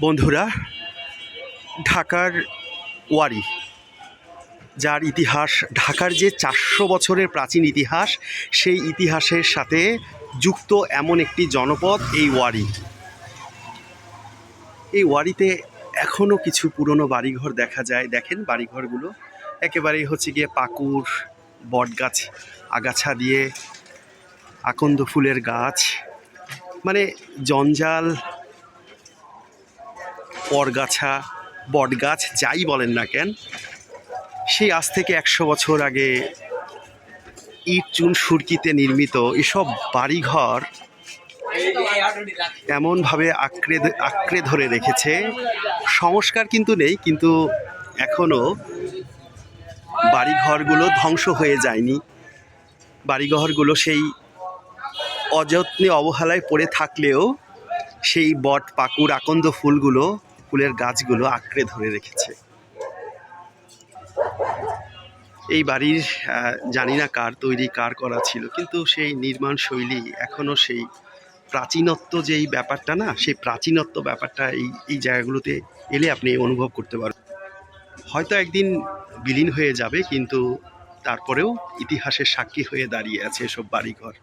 বন্ধুরা, ঢাকার ওয়ারি, যার ইতিহাস, ঢাকার যে চারশো বছরের প্রাচীন ইতিহাস, সেই ইতিহাসের সাথে যুক্ত এমন একটি জনপদ, এই ওয়ারি। এই ওয়ারিতে এখনও কিছু পুরনো বাড়িঘর দেখা যায়। দেখেন বাড়িঘরগুলো। একেবারেই হচ্ছে গিয়ে পাকুর বটগাছ, আগাছা দিয়ে আকন্দ ফুলের গাছ। মানে জঞ্জাল পরগাছা বটগাছ, যাই বলেন না কেন, সেই আজ থেকে একশো বছর আগে ইট চুন সুরকিতে নির্মিত এসব বাড়িঘর এমনভাবে আঁকড়ে আঁকড়ে ধরে রেখেছে। সংস্কার কিন্তু নেই, কিন্তু এখনও বাড়িঘরগুলো ধ্বংস হয়ে যায়নি। বাড়িঘরগুলো সেই অযত্নে অবহেলায় পড়ে থাকলেও সেই বট পাকুর আকন্দ ফুলগুলো ফুলের গাছগুলো আঁকড়ে ধরে রেখেছে। এই বাড়ির জানি না কার তৈরি, কার করা ছিল, কিন্তু সেই নির্মাণ শৈলী এখনও সেই প্রাচীনত্ব যেই ব্যাপারটা না, সেই প্রাচীনত্ব ব্যাপারটা এই এই জায়গাগুলোতে এলে আপনি অনুভব করতে পারবেন। হয়তো একদিন বিলীন হয়ে যাবে, কিন্তু তারপরেও ইতিহাসের সাক্ষী হয়ে দাঁড়িয়ে আছে এসব বাড়িঘর।